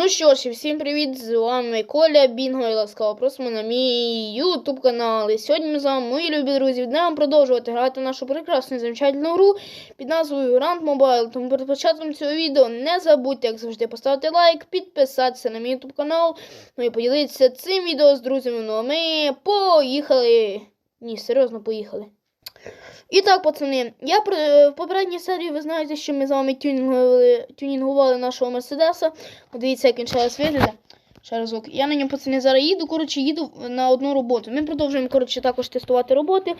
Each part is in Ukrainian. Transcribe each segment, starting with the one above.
Ну що ж, і всім привіт! З вами Коля Бінго і ласкаво просимо на мій ютуб канал. І сьогодні ми з вами, мої любі друзі, будемо продовжувати грати нашу прекрасну і замечательну гру під назвою Rand Mobile. Тому перед початком цього відео не забудьте, як завжди, поставити лайк, підписатися на мій ютуб канал, ну і поділитися цим відео з друзями. Ну а ми поїхали! Ні, серйозно поїхали. І так, пацани, я в попередній серії ви знаєте, що ми з вами тюнінгували, тюнінгували нашого Мерседеса. Подивіться, як він зараз виглядає. Ще разок. Я на ньому, пацани, зараз їду. Коротше, їду на одну роботу. Ми продовжуємо, коротше, також тестувати роботи.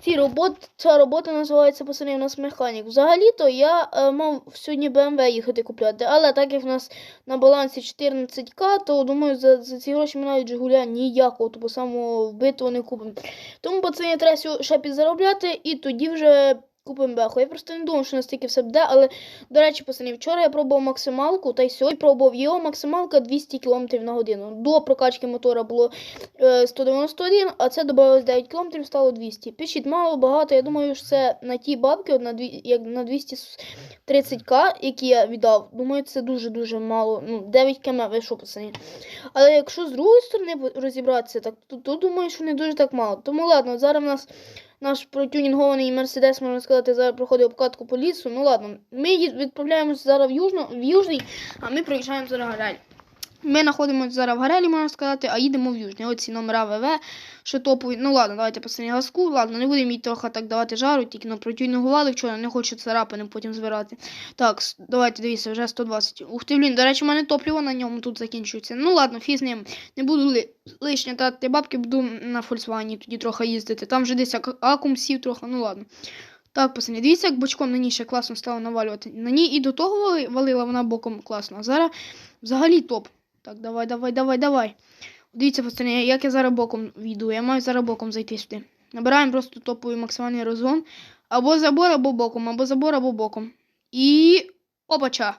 Ці роботи, ця робота називається пацани, у нас механік. Взагалі-то я е, мав сьогодні BMW їхати купляти, але так як в нас на балансі 14к, то думаю, за, за ці гроші ми навіть Жигуля ніякого, тобто самого вбитого не купимо. Тому пацани треба ще підзаробляти і тоді вже купимо беху. Я просто не думав, що настільки все буде, але, до речі, пацани, вчора я пробував максималку, та й сьогодні пробував його максималка 200 км на годину. До прокачки мотора було е, 191, а це додалось 9 км, стало 200. Пишіть мало, багато. Я думаю, що це на ті бабки, як на 230к, які я віддав. Думаю, це дуже-дуже мало. Ну, 9 км, ви що, пацани. Але якщо з другої сторони розібратися, так то, то думаю, що не дуже так мало. Тому ладно, зараз в нас наш протюнінгований Мерседес, можна сказати, зараз проходить обкатку по лісу. Ну ладно, ми відправляємося зараз в, Южно, в Южний, а ми проїжджаємо зараз Гарель. Ми знаходимося зараз в Гарелі, можна сказати, а їдемо в Южний. Оці номера ВВ, що топові. Ну ладно, давайте пацані газку. Ладно, не будемо їй трохи так давати жару, тільки на протюнінгували вчора, не хочу царапини потім збирати. Так, давайте дивіться, вже 120. Ух ти, блін, до речі, у мене топливо на ньому тут закінчується. Ну ладно, фіг з ним. Не буду ли, лишнє тратити бабки, буду на Volkswagen тоді трохи їздити. Там вже десь акум сів трохи, ну ладно. Так, пацани, дивіться, як бочком на ній ще класно стало навалювати. На ній і до того валила вона боком класно, а зараз взагалі топ. Так, давай, давай, давай, давай. Дивіться, пацани, як я зараз боком війду. Я маю зараз боком зайти сюди. Набираємо просто топовий максимальний розгон. Або забор, або боком, або забор, або боком. І. Опача.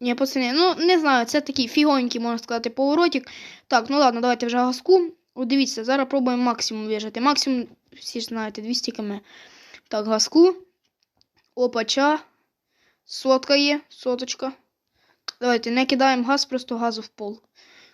Ні, пацани, ну не знаю, це такий фігонький, можна сказати, поворотик. Так, ну ладно, давайте вже газку. От дивіться, зараз пробуємо максимум вижати. Максимум, всі ж знаєте, 200 км. Так, газку. Опача. Сотка є, соточка. Давайте не кидаємо газ, просто газу в пол.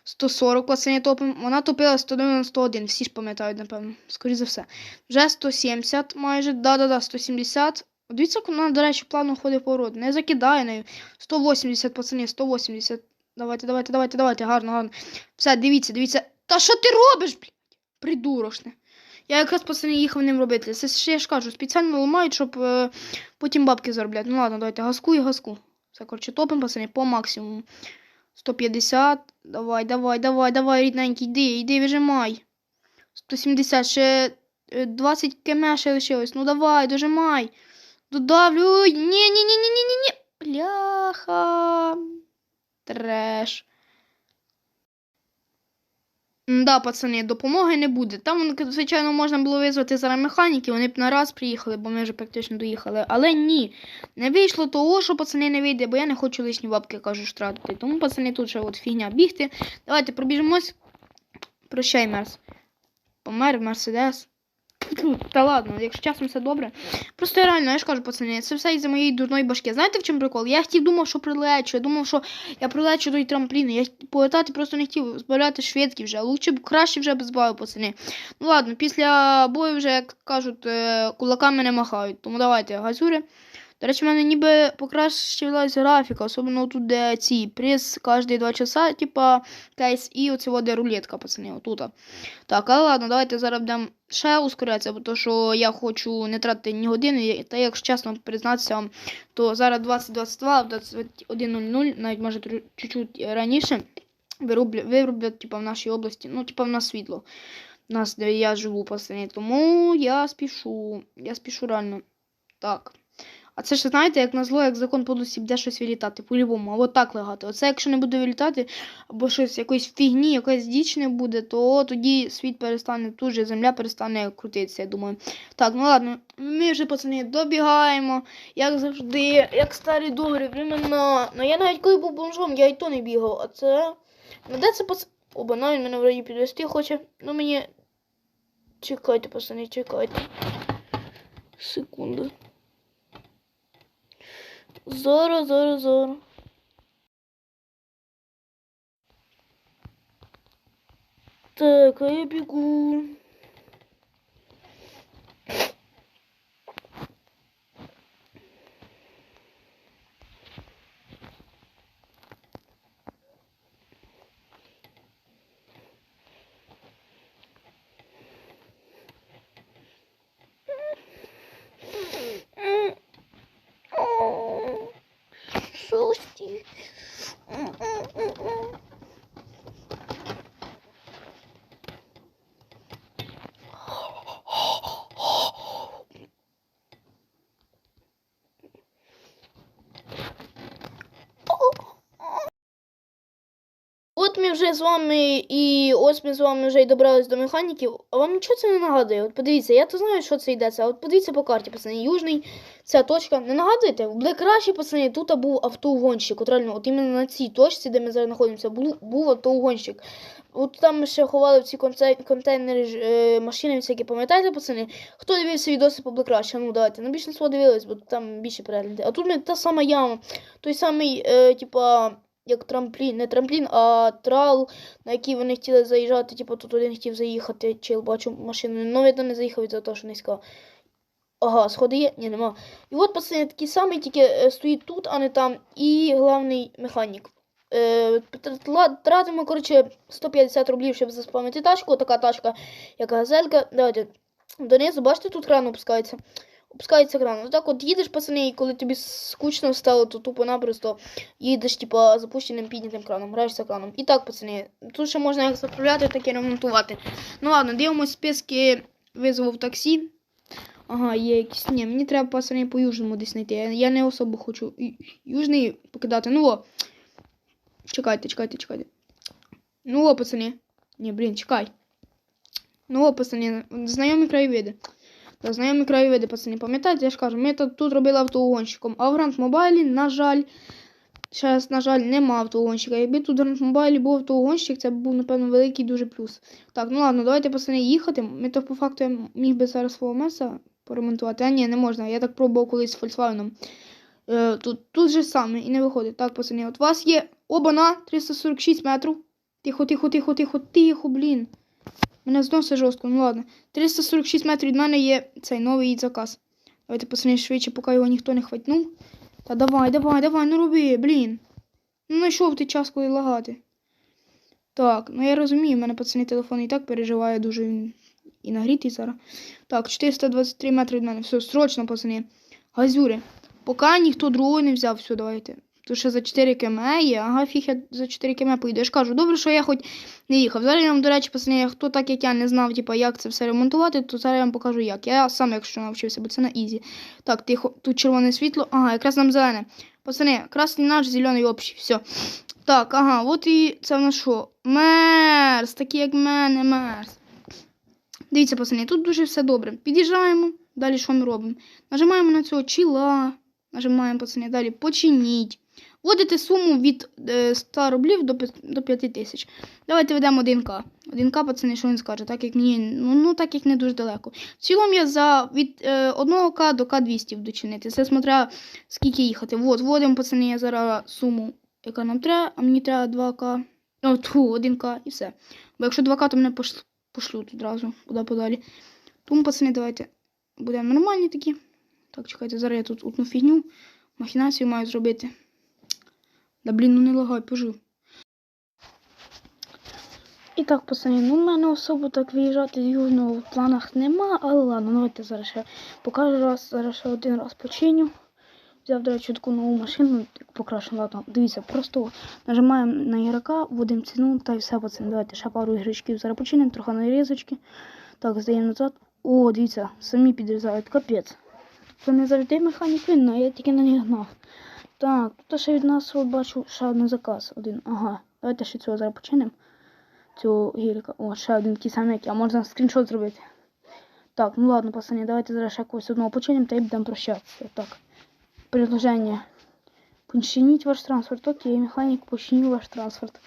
140 пацані топимо. Вона топила 191, всі ж пам'ятають, напевно. Скоріше за все. Вже 170 майже. Да-да-да, 170. От Дивіться, вона, до речі, плавно ходить поворот. Не закидає нею. 180, пацані, 180. Давайте, давайте, давайте, давайте. Гарно, гарно. Все, дивіться, дивіться. Та що ти робиш, блядь? Придурошне. Я якраз пацані їхав ним робити. Це ще я ж кажу, спеціально ламають, щоб е, потім бабки заробляти. Ну ладно, давайте газку і газку. Все, коротше, топимо, пацани, по максимуму. 150. Давай, давай, давай, давай, рідненький, йди, йди, вижимай. 170, ще е, 20 км ще лишилось. Ну давай, дожимай. Додавлюй. Ні, ні, ні, ні, ні, ні, ні. Бляха. Треш. Да, пацани, допомоги не буде. Там, звичайно, можна було визвати зараз механіки, вони б на раз приїхали, бо ми вже практично доїхали. Але ні, не вийшло того, що пацани не вийде, бо я не хочу лишні бабки, кажу, штратити. Тому, пацани, тут ще от фігня бігти. Давайте пробіжимось. Прощай, Мерс. Помер Мерседес. Та ладно, якщо часом все добре. Просто я реально, я ж кажу, пацани, це все із-за моєї дурної башки. Знаєте в чому прикол? Я хотів думав, що прилечу. Я думав, що я прилечу до трампліну. Я полетати просто не хотів збавляти швидкі вже. Лучше б краще вже б збавив, пацани. Ну ладно, після бою вже, як кажуть, е, кулаками не махають. Тому давайте газюри. До речі, в мене ніби покращилась графіка, особливо тут, де ці приз кожні 2 часа, типа кейс, і оце воде рулетка, пацани, отута. Так, але ладно, давайте зараз будемо ще ускорятися, бо то, що я хочу не тратити ні години, та якщо чесно признатися вам, то зараз 2022, 21.00, навіть може чуть-чуть раніше, вироблять типа, в нашій області, ну, типа в нас світло. У нас, де я живу, пацани, тому я спішу, я спішу реально. Так. А це ж знаєте, як назло, як закон подлості буде щось вилітати, по-любому, або так легати. Оце якщо не буде вилітати, або щось якоїсь фігні, якась діч не буде, то тоді світ перестане, тут же земля перестане крутитися, я думаю. Так, ну ладно, ми вже, пацани, добігаємо, як завжди, як старі добрі времена. Ну я навіть коли був бомжом, я і то не бігав, а це. Ну де це пац... Оба навіть мене вроді підвести хоче. Ну мені. Чекайте, пацани, чекайте. Секунду. Зоро, зоро, зоро. Так, а я бегу. Ми з вами і ось ми з вами вже й добрались до механіків. А вам нічого це не нагадує? От подивіться, я то знаю, що це йдеться. От подивіться по карті, пацани, южний, ця точка. Не нагадуєте? В Rush, пацани, тут був автоугонщик. От реально, от іменно на цій точці, де ми зараз знаходимося, був, автоугонщик. От там ми ще ховали в ці контейнери е, машини всякі, пам'ятаєте, пацани? Хто дивився відоси по? А Ну давайте, ну більшинство дивились, бо там більше переглядів. А тут ми та сама яма, той самий, е, типа як трамплін, не трамплін, а трал, на який вони хотіли заїжджати. Типу тут один хотів заїхати, чел бачу машину. Ну, видно, не заїхав від-за того, що низько. Ага, сходи є? Ні, нема. І от пацани такий самий, тільки е, стоїть тут, а не там. І головний механік. Е, тратимо, коротше, 150 рублів, щоб заспамити тачку. Така тачка, як газелька. Давайте донизу, бачите, тут кран опускається. Опускається кран. Отак от їдеш, пацани, і коли тобі скучно стало, то тупо-напросто їдеш, типа, запущеним піднятим краном, граєшся краном. І так, пацани, тут ще можна як заправляти, так і ремонтувати. Ну ладно, дивимось списки визову в таксі. Ага, є якісь. Ні, мені треба пацани по южному десь знайти. Я, я не особо хочу южний покидати. Ну о. Чекайте, чекайте, чекайте. Ну о, пацани. Ні, блін, чекай. Ну о, пацани, знайомі краєвиди. Та знайомі краєвиди, пацани, пам'ятаєте, я ж кажу, ми тут, робили автоугонщиком. А в Гранд Мобайлі, на жаль, зараз, на жаль, нема автоугонщика. Якби тут в Гранд Мобайлі був автоугонщик, це був, напевно, великий дуже плюс. Так, ну ладно, давайте, пацани, їхати. Ми то по факту я міг би зараз свого меса поремонтувати. А ні, не можна. Я так пробував колись з Volkswagen. Е, тут, тут же саме і не виходить. Так, пацани, от у вас є оба-на 346 метрів. Тихо, тихо, тихо, тихо, тихо, блін. Мене зносить жорстко, ну ладно. 346 метрів від мене є цей новий заказ. Давайте пацани швидше, поки його ніхто не хватнув. Та давай, давай, давай, ну роби, блін. Ну знайшов ти час, коли лагати. Так, ну я розумію, в мене пацани телефон і так переживає дуже він і нагрітий зараз. Так, 423 метри від мене. Все, срочно, пацани. Газюри. Поки ніхто другого не взяв, все, давайте. Тут ще за 4 км є, ага, фіг я за 4 км ж кажу, добре, що я хоч не їхав. Зараз я вам, до речі, пацани, хто так як я не знав, типа, як це все ремонтувати, то зараз я вам покажу як. Я сам, якщо навчився, бо це на ізі. Так, тихо, тут червоне світло. Ага, якраз нам зелене. Пацани, красний наш, зелений общий. Все. Так, ага, от і це в нас що? Мерс, такий як мене, мерс. Дивіться, пацани, тут дуже все добре. Під'їжджаємо, далі що ми робимо? Нажимаємо на цього чіла, нажимаємо, пацани, далі починіть. Вводите суму від е, 100 рублів до, до 5 тисяч. Давайте ведемо 1К. 1К, пацани, що він скаже, так як мені, ну, ну так як не дуже далеко. В цілому я за від е, 1К до К200 буду чинити. Це смотря скільки їхати. Вот, вводимо, пацани, я зараз суму, яка нам треба, а мені треба 2К. О, тьфу, 1К і все. Бо якщо 2К, то мене пошлють одразу куди подалі. Тому, пацани, давайте будемо нормальні такі. Так, чекайте, зараз я тут одну фігню, махінацію маю зробити. Да блін, ну не лагай, пожив. І так, пацани, ну в мене особо так виїжджати з южного в планах нема, але ладно, давайте зараз ще покажу раз, зараз ще один раз починю. Взяв, до речі, таку нову машину, покращену, ладно, дивіться, просто нажимаємо на ігрока, вводимо ціну та й все, пацани. Давайте ще пару ігрочків зараз починимо, трохи нарізочки. Так, здаємо назад. О, дивіться, самі підрізають, капець. Це не завжди механік винна, я тільки на них гнав. Так, тут ще від нас бачу ще один заказ. Один. Ага. Давайте ще цього зараз починемо. Цього гіліка. О, ще один такий самий, я. Можна скріншот зробити. Так, ну ладно, пацани, давайте зараз ще когось одного починемо та й будемо прощатися. Так. Предложення. Починіть ваш транспорт. Окей, механік, починіть ваш транспорт.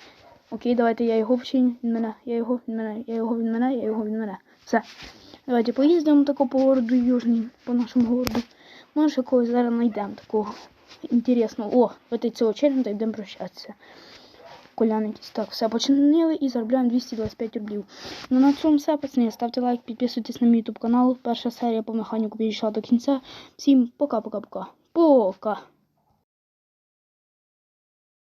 Окей, давайте я його починю, він мене, я його, він мене, я його, він мене, я його, він мене. Все. Давайте поїздимо тако по городу Южній, по нашому городу. Може, когось зараз знайдемо такого інтересного. О, давайте цього та йдемо прощатися. колянитись. Так, все, починили і заробляємо 225 рублів. Ну на цьому все, пацани. Ставте лайк, підписуйтесь на мій ютуб канал. Перша серія по механіку підійшла до кінця. Всім пока-пока-пока. Пока!